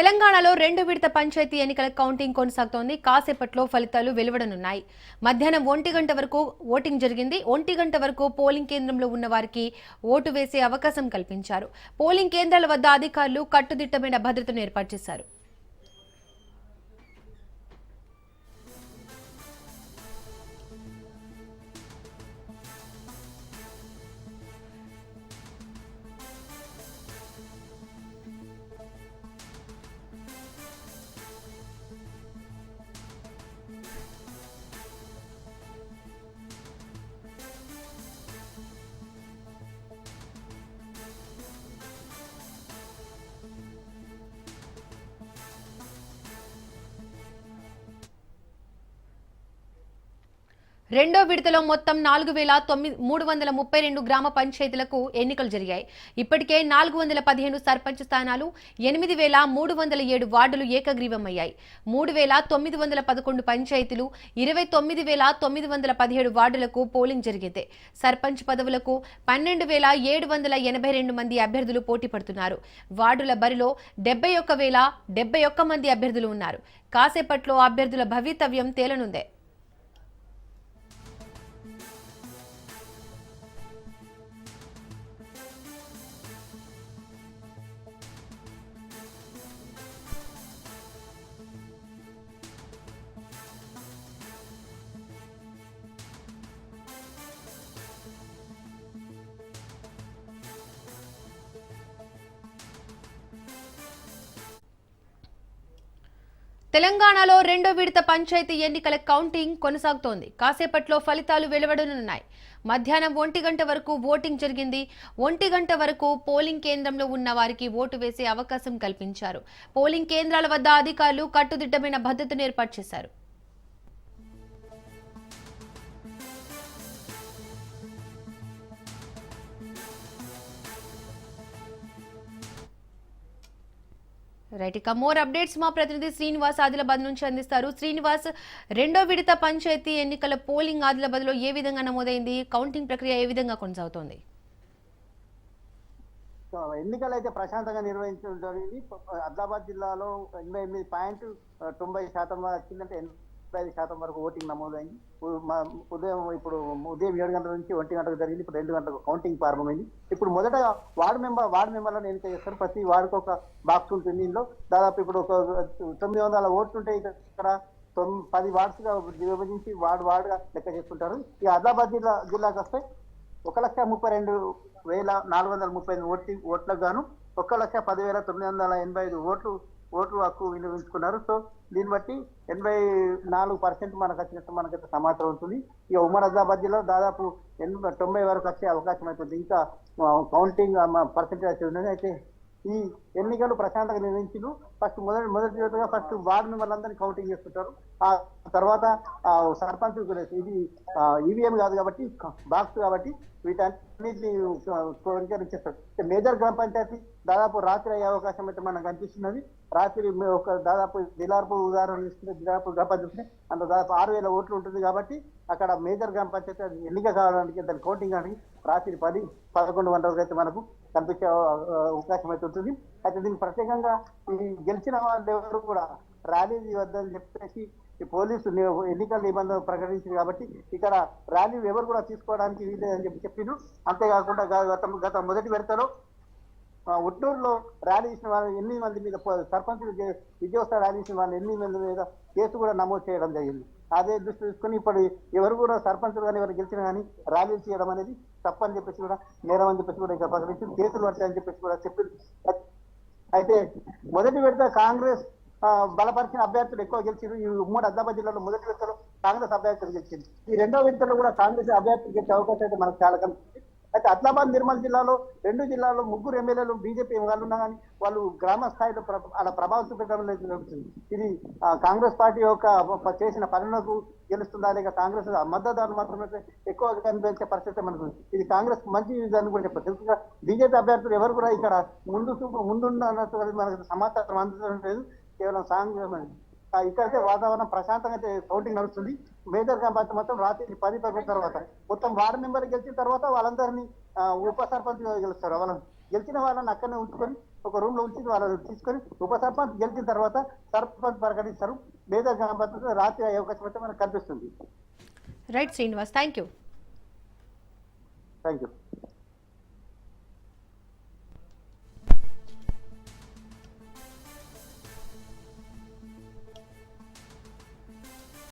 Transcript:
తెలంగాణలో రెండు విడత పంచాయతీ ఎన్నికల కౌంటింగ్ కొనసాగుతోంది. కాసేపట్లో ఫలితాలు వెలువడనున్నాయి. మధ్యాహ్నం ఒంటి గంట వరకు ఓటింగ్ జరిగింది. ఒంటి గంట వరకు పోలింగ్ కేంద్రంలో ఉన్న వారికి ఓటు వేసే అవకాశం కల్పించారు. పోలింగ్ కేంద్రాల వద్ద అధికారులు కట్టుదిట్టమైన భద్రతను ఏర్పాటు చేశారు. రెండో విడతలో మొత్తం నాలుగు వేల తొమ్మిది మూడు వందల ముప్పై రెండు గ్రామ పంచాయతీలకు ఎన్నికలు జరిగాయి. ఇప్పటికే నాలుగు వందల పదిహేను సర్పంచ్ స్థానాలు ఎనిమిది వేల మూడు వందల ఏడు వార్డులు ఏకగ్రీవమయ్యాయి. మూడు వేల తొమ్మిది వందల పదకొండు పంచాయతీలు ఇరవై తొమ్మిది వేల తొమ్మిది వందల పదిహేడు వార్డులకు పోలింగ్ జరిగింది. సర్పంచ్ పదవులకు పన్నెండు వేల ఏడు వందల ఎనభై రెండు మంది అభ్యర్థులు పోటీ పడుతున్నారు. వార్డుల బరిలో డెబ్బై ఒక్క వేల డెబ్బై ఒక్క మంది అభ్యర్థులు ఉన్నారు. కాసేపట్లో అభ్యర్థుల భవితవ్యం తేలనుందే. తెలంగాణలో రెండో విడత పంచాయతీ ఎన్నికల కౌంటింగ్ కొనసాగుతోంది. కాసేపట్లో ఫలితాలు వెలువడనున్నాయి. మధ్యాహ్నం ఒంటి గంట వరకు ఓటింగ్ జరిగింది. ఒంటి గంట వరకు పోలింగ్ కేంద్రంలో ఉన్న వారికి ఓటు వేసే అవకాశం కల్పించారు. పోలింగ్ కేంద్రాల వద్ద అధికారులు కట్టుదిట్టమైన భద్రతను ఏర్పాటు చేశారు. రైట్ ఇక మోర్ అప్డేట్స్ మా ప్రతినిధి శ్రీనివాస్ ఆదిలాబాద్ నుంచి అందిస్తారు. శ్రీనివాస్ రెండో విడత పంచాయతీ ఎన్నికల పోలింగ్ ఆదిలాబాద్లో ఏ విధంగా నమోదైంది? కౌంటింగ్ ప్రక్రియ ఏ విధంగా కొనసాగుతోంది? ఎన్నికలు అయితే ప్రశాంతంగా నిర్వహించడం జరిగింది. ఆదిలాబాద్ జిల్లాలో ఎనభై ఎనిమిది పాయింట్ తొంభై శాతం వచ్చిందంటే ఐదు శాతం వరకు ఓటింగ్ నమోదైంది. ఉదయం ఇప్పుడు ఉదయం ఏడు గంటల నుంచి ఒంటి గంటకు జరిగింది. ఇప్పుడు రెండు గంటలకు కౌంటింగ్ ప్రారంభమైంది. ఇప్పుడు మొదట వార్డు మెంబర్ వార్డు మెంబర్లను ఎన్నిక చేస్తారు. ప్రతి వార్డుకు ఒక బాక్స్ ఉంటుంది ఇందులో. దాదాపు ఇప్పుడు ఒక తొమ్మిది వందల ఓట్లు ఉంటాయి ఇక్కడ తొమ్మిది పది వార్డ్స్గా విభజించి వార్డు వార్డుగా లెక్క చేసుకుంటారు. ఈ ఆదిలాబాద్ జిల్లా జిల్లాకు వస్తే ఒక లక్ష ముప్పై రెండు వేల నాలుగు వందల ముప్పై ఐదు ఓట్లు ఓట్లకు గాను ఒక లక్ష పదివేల తొమ్మిది వందల ఎనభై ఐదు ఓట్లు ఓట్లు హక్కు వినియోగించుకున్నారు. సో దీన్ని బట్టి ఎనభై నాలుగు పర్సెంట్ మనకు వచ్చినట్టు మనకైతే సమాచారం ఉంటుంది. ఇక ఉమర్ ఆదిలాబాద్ జిల్లా దాదాపు ఎనభై తొంభై వరకు వచ్చే అవకాశం అవుతుంది ఇంకా కౌంటింగ్ పర్సెంటేజ్ అయితే ఈ ఎన్నికలు ప్రశాంతంగా నిర్వహించిన ఫస్ట్ మొదటి మొదటి విడతగా ఫస్ట్ వార్డు మెంబర్లందరినీ కౌంటింగ్ చేసుకుంటారు ఆ తర్వాత సర్పంచ్ ఇది ఈవీఎం కాదు కాబట్టి బాక్స్ కాబట్టి వీటన్నిటిని మేజర్ గ్రామ పంచాయతీ దాదాపు రాత్రి అయ్యే అవకాశం అయితే మనకు కనిపిస్తున్నది. రాత్రి ఒక దాదాపు దిలార్పు ఉదాహరణ తీసుకుంటే దిలార్పు గ్రామ పంచాయతీ అంత దాదాపు ఆరు వేల ఓట్లు ఉంటుంది కాబట్టి అక్కడ మేజర్ గ్రామ పంచాయతీ ఎన్నిక కావడానికి దాని కౌంటింగ్ కానీ రాత్రి పది పదకొండు గంటలకు అయితే మనకు కనిపించే అవకాశం అయితే ఉంటుంది. అయితే దీనికి ప్రత్యేకంగా ఈ గెలిచిన వాళ్ళు ఎవరు కూడా ర్యాలీ వద్దని చెప్పేసి ఈ పోలీసు ఎన్నికల నిబంధనలు ప్రకటించింది కాబట్టి ఇక్కడ ర్యాలీ ఎవరు కూడా తీసుకోవడానికి వీలేదని చెప్పి చెప్పిండ్రు. అంతేకాకుండా గత గత మొదటి విడతలో ఆ, ఉట్నూరులో ర్యాలీ ఇచ్చిన వాళ్ళు ఎనిమిది మంది మీద సర్పంచ్ సర్పంచులు విజయోత్సవ ర్యాలీ ఇచ్చిన వాళ్ళు ఎనిమిది మంది మీద కేసు కూడా నమోదు చేయడం జరిగింది. అదే దృష్టి తీసుకుని ఇప్పుడు ఎవరు కూడా సర్పంచులు కానీ ఎవరు గెలిచినా కానీ ర్యాలీలు చేయడం అనేది తప్పని చెప్పేసి కూడా నేరం అని చెప్పేసి కూడా ఇంకా ప్రకటించి కేసులు పడతాయని చెప్పేసి కూడా చెప్పింది అయితే మొదటి విడత కాంగ్రెస్ బలపరిచిన అభ్యర్థులు ఎక్కువ గెలిచారు ఈ ఉమ్మడి ఆదిలాబాద్ జిల్లాలో మొదటి విడతలో కాంగ్రెస్ అభ్యర్థులు గెలిచింది. ఈ రెండో విడతలో కూడా కాంగ్రెస్ అభ్యర్థులు గెలిచే అవకాశం అయితే మనకు చాలా కనిపిస్తుంది. అయితే అదిలాబాద్ నిర్మల్ జిల్లాలో రెండు జిల్లాలో ముగ్గురు ఎమ్మెల్యేలు బీజేపీ వాళ్ళు ఉన్నా కానీ వాళ్ళు గ్రామ స్థాయిలో అలా ప్రభావం చూపించడం లేదు జరుగుతుంది ఇది కాంగ్రెస్ పార్టీ యొక్క చేసిన పనులకు గెలుస్తుందా లేక కాంగ్రెస్ మద్దతుదారులు మాత్రమే ఎక్కువ కనిపించే పరిస్థితి మనకు ఇది కాంగ్రెస్ మంచి దాన్ని కూడా చెప్పచ్చు. ఎందుకంటే బీజేపీ అభ్యర్థులు ఎవరు కూడా ఇక్కడ ముందు చూపు ముందున్నట్టు మనకు సమాచారం అందడం లేదు. కేవలం సాంగ్ ఇక్కడైతే వాతావరణం ప్రశాంతంగా అయితే కౌంటింగ్ నడుస్తుంది. మేజర్ పంచాయతీ మొత్తం రాత్రి పది పది తర్వాత. మొత్తం వార్డు మెంబర్ గెలిచిన తర్వాత వాళ్ళందరినీ ఉప సర్పంచ్ గెలుస్తారు. వాళ్ళని గెలిచిన వాళ్ళని అక్కడనే ఉంచుకొని ఒక రూమ్లో ఉంచి వాళ్ళని తీసుకొని ఉప సర్పంచ్ గెలిచిన తర్వాత సర్పంచ్ ప్రకటిస్తారు గ్రామ పంచాయతీ రాత్రి అయ్యే అవకాశం అయితే మనకు కనిపిస్తుంది. Right Srinivas thank you thank you